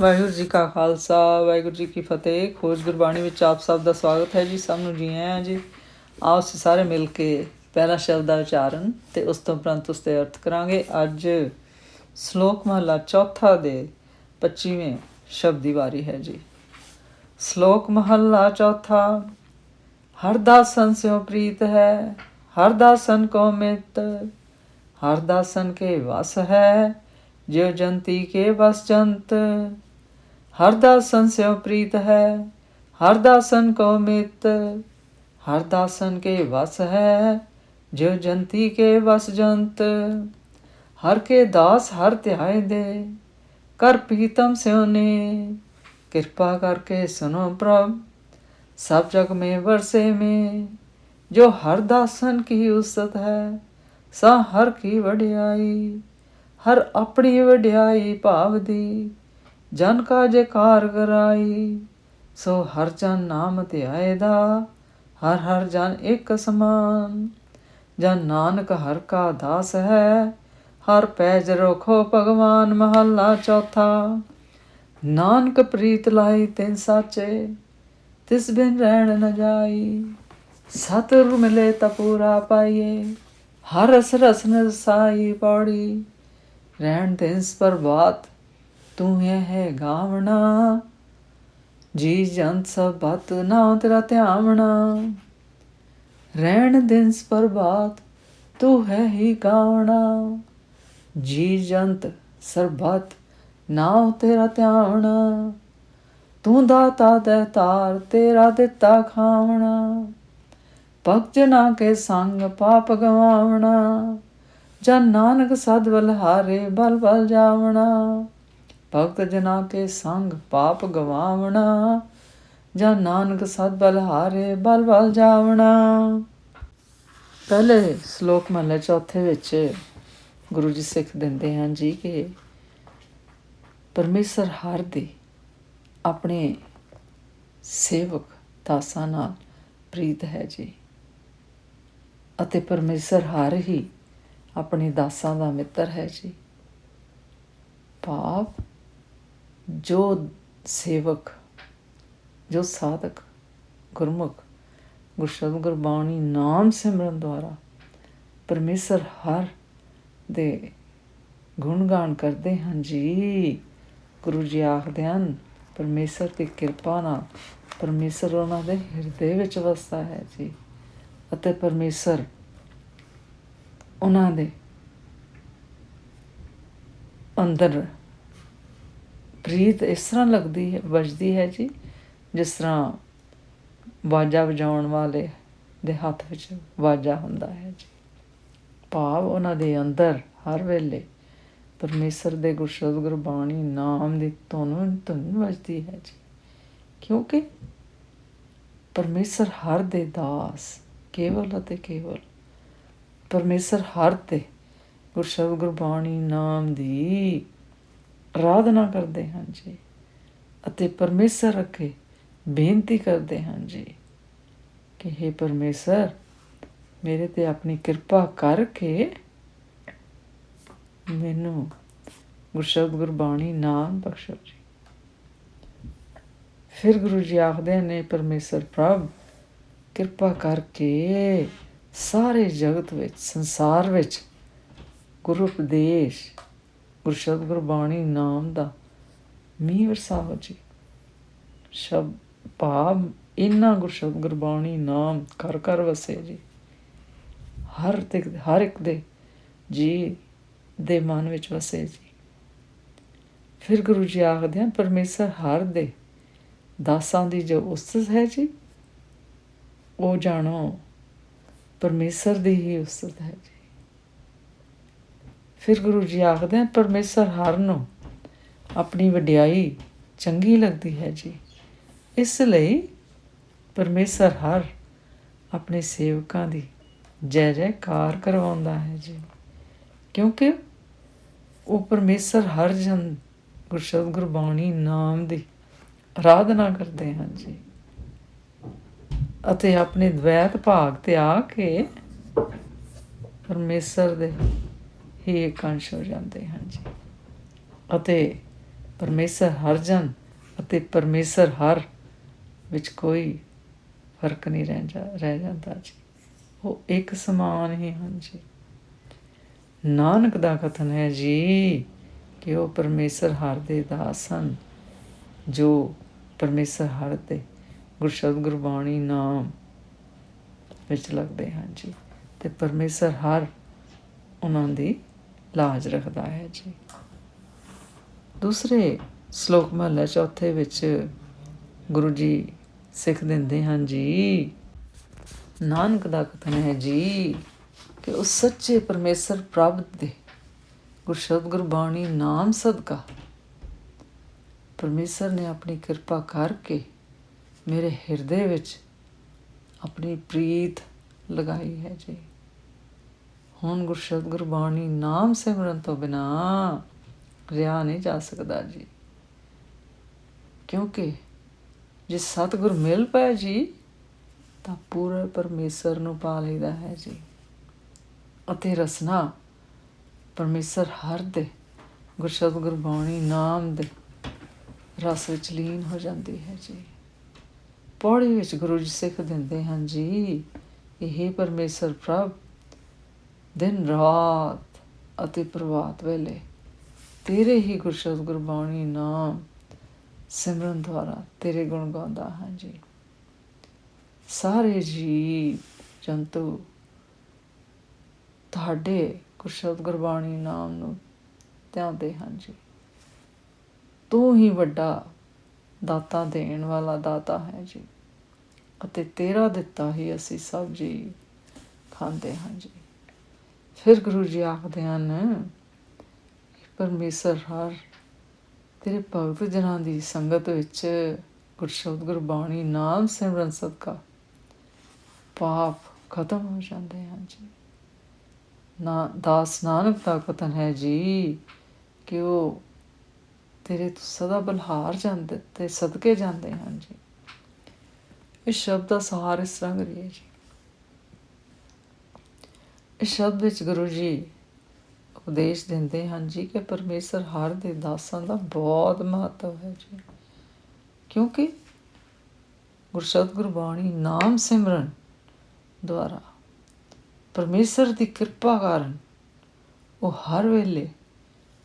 ਵਾਹਿਗੁਰੂ ਜੀ ਕਾ ਖਾਲਸਾ, ਵਾਹਿਗੁਰੂ ਜੀ ਕੀ ਫਤਿਹ। ਖੋਜ ਗੁਰਬਾਣੀ ਵਿੱਚ ਆਪ ਸਭ ਦਾ ਸਵਾਗਤ ਹੈ ਜੀ, ਸਭ ਨੂੰ ਜੀ ਆਇਆਂ ਜੀ। ਆਓ ਅਸੀਂ ਸਾਰੇ ਮਿਲ ਕੇ ਪਹਿਲਾ ਸ਼ਬਦ ਦਾ ਉਚਾਰਨ ਤੇ ਉਸ ਤੋਂ ਉਪਰੰਤ ਉਸ ਦੇ ਅਰਥ ਕਰਾਂਗੇ। ਅੱਜ ਸ਼ਲੋਕ ਮਹਲਾ ਚੌਥਾ ਦੇ 25ਵੇਂ ਸ਼ਬਦ ਦੀ ਵਾਰੀ ਹੈ ਜੀ। ਸ਼ਲੋਕ ਮਹਲਾ ਚੌਥਾ, ਹਰ ਦਾਸਨ ਸਿਓ ਪ੍ਰੀਤ ਹੈ, ਹਰ ਦਾਸਨ ਕੋ ਮਿਤ, ਹਰ ਦਾਸਨ ਕੇ ਵਸ ਹੈ, ਜਿਉ ਜੰਤੀ ਕੇ ਵਸ ਜੰਤ ਹਰਦਾਸਨ ਸਿਉ ਪ੍ਰੀਤ ਹੈ, ਹਰ ਦਾ ਸਨ ਕੋ ਮਿਤ ਹਰਦਾਸਨ ਕੇ ਵਸ ਹੈ, ਜਿਉ ਜੰਤੀ ਕੇ ਵਸ ਜੰਤ। ਹਰ ਕੇ ਦਾਸ ਹਰ ਧਿਆਏ ਦੇ, ਕਰ ਪੀਤਮ ਸਿਉ ਨੇ। ਕਿਰਪਾ ਕਰਕੇ ਸੁਨੋ ਪ੍ਰਭ, ਸਭ ਜਗ ਮੇ ਵਰਸੇ ਮੇ। ਜੋ ਹਰ ਦਾ ਸਨ ਕੀ ਉਸਤ ਹੈ, ਸਾ ਹਰ ਕੀ ਵਡਿਆਈ, ਹਰ ਆਪਣੀ ਵਡਿਆਈ ਭਾਵ ਦੀ। ਜਨ ਕਾ ਜੈਕਾਰ ਕਰਾਈ, ਸੋ ਹਰ ਜਨ ਨਾਮ ਧਿਆਏ ਦਾ, ਹਰ ਹਰ ਜਨ ਇੱਕ ਸਮਾਨ। ਜਨ ਨਾਨਕ ਹਰ ਕਾ ਦਾਸ ਹੈ, ਹਰ ਪੈਜ ਰਖੋ ਭਗਵਾਨ ਮਹੱਲਾ ਚੌਥਾ। ਨਾਨਕ ਪ੍ਰੀਤ ਲਾਈ ਤਿਨ ਸਾਚੇ, ਤਿਸ ਬਿਨ ਰਹਿਣ ਨ ਜਾਈ। ਸਤਿਗੁਰ ਮਿਲੇ ਤਪੂਰਾ ਪਾਈਏ ਹਰ ਰਸ ਰਸਨ ਸਾਈ ਪੌੜੀ। ਰਹਿਣ ਤਿਸ ਪਰ ਬਾਤ ਤੂੰ ਹੈ ਹੈ ਗਾਵਣਾ। ਜੀ ਜੰਤ ਸਭ ਬਤ ਨਾ ਤੇਰਾ ਧਿਆਵਣਾ ਰਹਿਣ ਦਿਸ ਪ੍ਰਭਾਤ ਤੂੰ ਹੈ ਹੀ ਗਾਵਣਾ। ਜੀ ਜੰਤ ਸਰਬਤ ਨਾਉ ਤੇਰਾ ਧਿਆਵਣਾ ਤੂੰ ਦਾਤਾ ਦੇ ਤਾਰ ਤੇਰਾ ਦਿੱਤਾ ਖਾਵਣਾ। ਭਗਤ ਜਨਾ ਕੇ ਸੰਗ ਪਾਪ ਗਵਾਵਣਾ। ਜਨ ਨਾਨਕ ਸਦ ਬਲ ਹਾਰੇ ਬਲ ਬਲ ਜਾਵਣਾ। ਭਗਤ ਜਨਾ ਕੇ ਸੰਗ ਪਾਪ ਗਵਾਵਣਾ, ਜਾਂ ਨਾਨਕ ਸਤ ਬਲ ਹਾਰੇ ਬਲ ਬਲ ਜਾਵਣਾ। ਪਹਿਲੇ ਸ਼ਲੋਕ ਮਹਲੇ ਚੌਥੇ ਵਿੱਚ ਗੁਰੂ ਜੀ ਸਿੱਖ ਦਿੰਦੇ ਹਨ ਜੀ ਕਿ ਪਰਮੇਸ਼ਰ ਹਰ ਦੀ ਆਪਣੇ ਸੇਵਕ ਦਾਸਾਂ ਨਾਲ ਪ੍ਰੀਤ ਹੈ ਜੀ। ਅਤੇ ਪਰਮੇਸ਼ਰ ਹਰ ਹੀ ਆਪਣੇ ਦਾਸਾਂ ਦਾ ਮਿੱਤਰ ਹੈ ਜੀ। ਭਾਵ ਜੋ ਸੇਵਕ, ਜੋ ਸਾਧਕ, ਗੁਰਮੁਖ ਗੁਰਸ਼ਬਦ ਗੁਰਬਾਣੀ, ਨਾਮ ਸਿਮਰਨ ਦੁਆਰਾ ਪਰਮੇਸ਼ਰ ਹਰ ਦੇ ਗੁਣ ਗਾਣ ਕਰਦੇ ਹਨ ਜੀ। ਗੁਰੂ ਜੀ ਆਖਦੇ ਹਨ, ਪਰਮੇਸ਼ਰ ਦੀ ਕਿਰਪਾ ਨਾਲ ਪਰਮੇਸ਼ਰ ਉਹਨਾਂ ਦੇ ਹਿਰਦੇ ਵਿੱਚ ਵਸਦਾ ਹੈ ਜੀ ਅਤੇ ਪਰਮੇਸ਼ਰ ਉਹਨਾਂ ਦੇ ਅੰਦਰ ਰੀਤ ਇਸ ਤਰ੍ਹਾਂ ਲੱਗਦੀ ਹੈ, ਵੱਜਦੀ ਹੈ ਜੀ, ਜਿਸ ਤਰ੍ਹਾਂ ਵਾਜਾ ਵਜਾਉਣ ਵਾਲੇ ਦੇ ਹੱਥ ਵਿੱਚ ਵਾਜਾ ਹੁੰਦਾ ਹੈ ਜੀ। ਭਾਵ ਉਹਨਾਂ ਦੇ ਅੰਦਰ ਹਰ ਵੇਲੇ ਪਰਮੇਸ਼ਰ ਦੇ ਗੁਰਸ਼ਬਦ ਗੁਰਬਾਣੀ ਨਾਮ ਦੀ ਧੁਨ ਧੁਨ ਵੱਜਦੀ ਹੈ ਜੀ। ਕਿਉਂਕਿ ਪਰਮੇਸ਼ਰ ਹਰ ਦੇ ਦਾਸ, ਕੇਵਲ ਅਤੇ ਕੇਵਲ ਪਰਮੇਸ਼ਰ ਹਰ ਤੇ ਗੁਰਸ਼ਬਦ ਗੁਰਬਾਣੀ ਨਾਮ ਦੀ ਆਰਾਧਨਾ ਕਰਦੇ ਹਨ ਜੀ ਅਤੇ ਪਰਮੇਸ਼ਰ ਅੱਗੇ ਬੇਨਤੀ ਕਰਦੇ ਹਾਂ ਜੀ ਕਿ हे ਪਰਮੇਸ਼ਰ, ਮੇਰੇ ਤੇ ਆਪਣੀ ਕਿਰਪਾ ਕਰਕੇ ਮੈਨੂੰ ਗੁਰਸ਼ਬਦ ਗੁਰਬਾਣੀ ਨਾਮ ਬਖਸ਼ੋ ਜੀ। ਫਿਰ ਗੁਰੂ ਜੀ ਆਖਦੇ ਨੇ, ਪਰਮੇਸ਼ਰ ਪ੍ਰਭ, ਕਿਰਪਾ ਕਰਕੇ ਸਾਰੇ ਜਗਤ ਵਿੱਚ, ਸੰਸਾਰ ਵਿੱਚ ਗੁਰੂ ਉਪਦੇਸ਼ ਗੁਰਸ਼ਬਦ ਗੁਰਬਾਣੀ ਨਾਮ ਦਾ ਮੀਂਹ ਵਰਸਾਵੋ ਜੀ। ਸ਼ਬ ਭਾਵ ਇਨਾ ਗੁਰਸ਼ਬਦ ਗੁਰਬਾਣੀ ਨਾਮ ਘਰ ਘਰ ਵਸੇ ਜੀ। ਹਰ ਤੇ ਹਰ ਇੱਕ ਦੇ ਜੀ ਦੇ ਮਨ ਵਿੱਚ ਵਸੇ ਜੀ। ਫਿਰ ਗੁਰੂ ਜੀ ਆਖਦੇ ਹਨ, ਪਰਮੇਸ਼ਰ ਹਰ ਦੇ ਦਾਸਾਂ ਦੀ ਜੋ ਉਸਤਤ ਹੈ ਜੀ, ਉਹ ਜਾਣੋ, ਪਰਮੇਸ਼ਰ ਦੀ ਹੀ ਉਸਤਤ ਹੈ ਜੀ। ਫਿਰ ਗੁਰੂ ਜੀ ਆਖਦੇ ਹਨ ਪਰਮੇਸ਼ਰ ਹਰ ਨੂੰ ਆਪਣੀ ਵਡਿਆਈ ਚੰਗੀ ਲੱਗਦੀ ਹੈ ਜੀ। ਇਸ ਲਈ ਪਰਮੇਸ਼ਰ ਹਰ ਆਪਣੇ ਸੇਵਕਾਂ ਦੀ ਜੈ ਜੈਕਾਰ ਕਰਵਾਉਂਦਾ ਹੈ ਜੀ। ਕਿਉਂਕਿ ਉਹ ਪਰਮੇਸ਼ਰ ਹਰ ਜਨ ਗੁਰਸ਼ਬਦ ਗੁਰਬਾਣੀ ਨਾਮ ਦੀ ਆਰਾਧਨਾ ਕਰਦੇ ਹਨ ਜੀ। ਅਤੇ ਆਪਣੇ ਦ્વੈਤ ਭਾਗ ਤੇ ਆ ਕੇ ਪਰਮੇਸ਼ਰ ਦੇ ਹੀ ਇਕ ਹੋ ਜਾਂਦੇ ਹਨ ਜੀ। ਅਤੇ ਪਰਮੇਸ਼ਰ ਹਰ ਜਨ ਅਤੇ ਪਰਮੇਸ਼ਰ ਹਰ ਵਿੱਚ ਕੋਈ ਫ਼ਰਕ ਨਹੀਂ ਰਹਿ ਜਾ, ਰਹਿ ਜਾਂਦਾ ਜੀ। ਉਹ ਇੱਕ ਸਮਾਨ ਹੀ ਹਨ ਜੀ। ਨਾਨਕ ਦਾ ਕਥਨ ਹੈ ਜੀ ਕਿ ਉਹ ਪਰਮੇਸ਼ਰ ਹਰ ਦੇ ਦਾਸ ਹਨ, ਜੋ ਪਰਮੇਸ਼ਰ ਹਰ ਦੇ ਗੁਰਸ਼ਬਦ ਗੁਰਬਾਣੀ ਨਾਮ ਵਿੱਚ ਲੱਗਦੇ ਹਨ ਜੀ। ਤੇ ਪਰਮੇਸ਼ਰ ਹਰ ਉਹਨਾਂ ਦੀ ਲਾਜ ਰੱਖਦਾ ਹੈ ਜੀ। ਦੂਸਰੇ ਸ਼ਲੋਕ ਮਹਲਾ ਚੌਥੇ ਵਿੱਚ ਗੁਰੂ ਜੀ ਸਿੱਖ ਦਿੰਦੇ ਹਨ, ਜੀ, ਨਾਨਕ ਦਾ ਕਥਨ ਹੈ ਜੀ ਕਿ ਉਹ ਸੱਚੇ ਪਰਮੇਸ਼ਰ ਪ੍ਰਭ ਦੇ ਗੁਰਸ਼ਬਦ ਗੁਰਬਾਣੀ ਨਾਮ ਸਦਕਾ ਪਰਮੇਸ਼ਰ ਨੇ ਆਪਣੀ ਕਿਰਪਾ ਕਰਕੇ ਮੇਰੇ ਹਿਰਦੇ ਵਿੱਚ ਆਪਣੀ ਪ੍ਰੀਤ ਲਗਾਈ ਹੈ ਜੀ। ਹੁਣ ਗੁਰਸ਼ਬਦ ਗੁਰਬਾਣੀ ਨਾਮ ਸਿਮਰਨ ਤੋਂ ਬਿਨਾ ਰਿਹਾ ਨਹੀਂ ਜਾ ਸਕਦਾ ਜੀ। ਕਿਉਂਕਿ ਜੇ ਸਤਿਗੁਰ ਮਿਲ ਪਏ ਜੀ, ਤਾਂ ਪੂਰਾ ਪਰਮੇਸ਼ਰ ਨੂੰ ਪਾ ਲਈਦਾ ਹੈ ਜੀ। ਅਤੇ ਰਸਨਾ ਪਰਮੇਸ਼ਰ ਹਰ ਦੇ ਗੁਰਸ਼ਬਦ ਗੁਰਬਾਣੀ ਨਾਮ ਦੇ ਰਸ ਵਿੱਚ ਲੀਨ ਹੋ ਜਾਂਦੀ ਹੈ ਜੀ। ਪੌੜੀ ਵਿੱਚ ਗੁਰੂ ਜੀ ਸਿੱਖ ਦਿੰਦੇ ਹਨ ਜੀ, ਇਹ ਪਰਮੇਸ਼ਰ ਪ੍ਰਭ ਦਿਨ ਰਾਤ ਅਤੇ ਪ੍ਰਭਾਤ ਵੇਲੇ ਤੇਰੇ ਹੀ ਗੁਰਸ਼ਬਦ ਗੁਰਬਾਣੀ ਨਾਮ ਸਿਮਰਨ ਦੁਆਰਾ ਤੇਰੇ ਗੁਣ ਗਾਉਂਦਾ ਹਾਂ ਜੀ। ਸਾਰੇ ਜੀਵ ਜੰਤੂ ਤੁਹਾਡੇ ਗੁਰਸ਼ਬਦ ਗੁਰਬਾਣੀ ਨਾਮ ਨੂੰ ਧਿਆਉਂਦੇ ਹਨ ਜੀ। ਤੂੰ ਹੀ ਵੱਡਾ ਦਾਤਾ ਦੇਣ ਵਾਲਾ ਦਾਤਾ ਹੈ ਜੀ ਅਤੇ ਤੇਰਾ ਦਿੱਤਾ ਹੀ ਅਸੀਂ ਸਭ ਜੀ ਖਾਂਦੇ ਹਾਂ ਜੀ। ਫਿਰ ਗੁਰੂ ਜੀ ਆਖਦੇ ਹਨ ਪਰਮੇਸ਼ਰ, ਹਰ ਤੇਰੇ ਭਗਤ ਜਨਾਂ ਦੀ ਸੰਗਤ ਵਿੱਚ ਗੁਰਸ਼ਬਦ, ਗੁਰਬਾਣੀ, ਨਾਮ ਸਿਮਰਨ, ਸਦਕਾ ਪਾਪ ਖਤਮ ਹੋ ਜਾਂਦੇ ਹਨ ਜੀ। ਨਾ, ਦਾਸ ਨਾਨਕ ਦਾ ਕਥਨ ਹੈ ਜੀ ਕਿ ਉਹ ਤੇਰੇ ਤੋਂ ਸਦਾ ਬਲਹਾਰ ਜਾਂਦੇ ਤੇ ਸਦਕੇ ਜਾਂਦੇ ਹਨ ਜੀ। ਇਸ ਸ਼ਬਦ ਦਾ ਸਹਾਰ ਇਸ ਤਰ੍ਹਾਂ ਕਰੀਏ ਜੀ। ਸ਼ਬਦ ਵਿੱਚ ਗੁਰੂ ਜੀ ਉਪਦੇਸ਼ ਦਿੰਦੇ ਹਨ ਜੀ ਕਿ ਪਰਮੇਸ਼ਰ ਹਰ ਦੇ ਦਾਸਾਂ ਦਾ ਬਹੁਤ ਮਹੱਤਵ ਹੈ ਜੀ। ਕਿਉਂਕਿ ਗੁਰਸ਼ਬਦ ਗੁਰਬਾਣੀ ਨਾਮ ਸਿਮਰਨ ਦੁਆਰਾ ਪਰਮੇਸ਼ਰ ਦੀ ਕਿਰਪਾ ਕਾਰਨ ਉਹ ਹਰ ਵੇਲੇ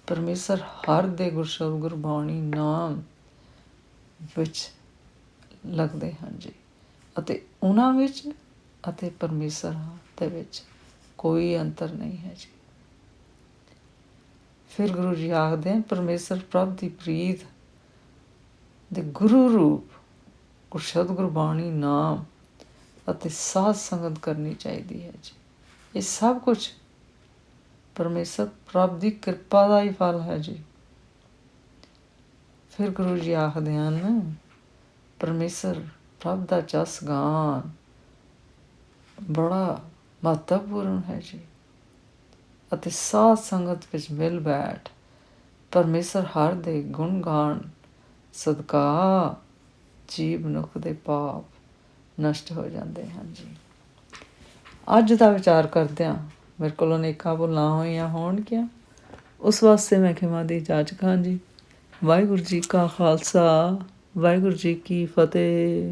ਪਰਮੇਸ਼ਰ ਹਰ ਦੇ ਗੁਰਸ਼ਬਦ ਗੁਰਬਾਣੀ ਨਾਮ ਵਿੱਚ ਲੱਗਦੇ ਹਨ ਜੀ ਅਤੇ ਉਹਨਾਂ ਵਿੱਚ ਅਤੇ ਪਰਮੇਸ਼ਰ ਦੇ ਵਿੱਚ। ਕੋਈ ਅੰਤਰ ਨਹੀਂ ਹੈ ਜੀ। ਫਿਰ ਗੁਰੂ ਜੀ ਆਖਦੇ ਹਨ, ਪਰਮੇਸ਼ਰ ਪ੍ਰਭ ਦੀ ਪ੍ਰੀਤ ਦੇ ਗੁਰੂ ਰੂਪ ਗੁਰਸ਼ਬਦ ਗੁਰਬਾਣੀ ਨਾਮ ਅਤੇ ਸਾਧ ਸੰਗਤ ਕਰਨੀ ਚਾਹੀਦੀ ਹੈ ਜੀ। ਇਹ ਸਭ ਕੁਝ ਪਰਮੇਸ਼ਰ ਪ੍ਰਭ ਦੀ ਕਿਰਪਾ ਦਾ ਹੀ ਫਲ ਹੈ ਜੀ। ਫਿਰ ਗੁਰੂ ਜੀ ਆਖਦੇ ਹਨ, ਪਰਮੇਸ਼ਰ ਪ੍ਰਭ ਦਾ ਜਸ ਗਾਨ ਬੜਾ ਮਹੱਤਵਪੂਰਨ ਹੈ ਜੀ। ਅਤੇ ਸਾਧ ਸੰਗਤ ਵਿੱਚ ਮਿਲ ਬੈਠ ਪਰਮੇਸ਼ਰ ਹਰ ਦੇ ਗੁਣ ਗਾਣ, ਸਦਕਾ ਜੀਵ ਮਨੁੱਖ ਦੇ ਪਾਪ ਨਸ਼ਟ ਹੋ ਜਾਂਦੇ ਹਨ ਜੀ। ਅੱਜ ਦਾ ਵਿਚਾਰ ਕਰਦਿਆਂ ਮੇਰੇ ਕੋਲੋਂ ਅਨੇਕਾਂ ਭੁੱਲਾਂ ਹੋਈਆਂ ਹੋਣਗੀਆਂ। ਉਸ ਵਾਸਤੇ ਮੈਂ ਖਿਮਾ ਦੀ ਜਾਚਕਾਂ ਜੀ। ਵਾਹਿਗੁਰੂ ਜੀ ਕਾ ਖਾਲਸਾ, ਵਾਹਿਗੁਰੂ ਜੀ ਕੀ ਫਤਿਹ।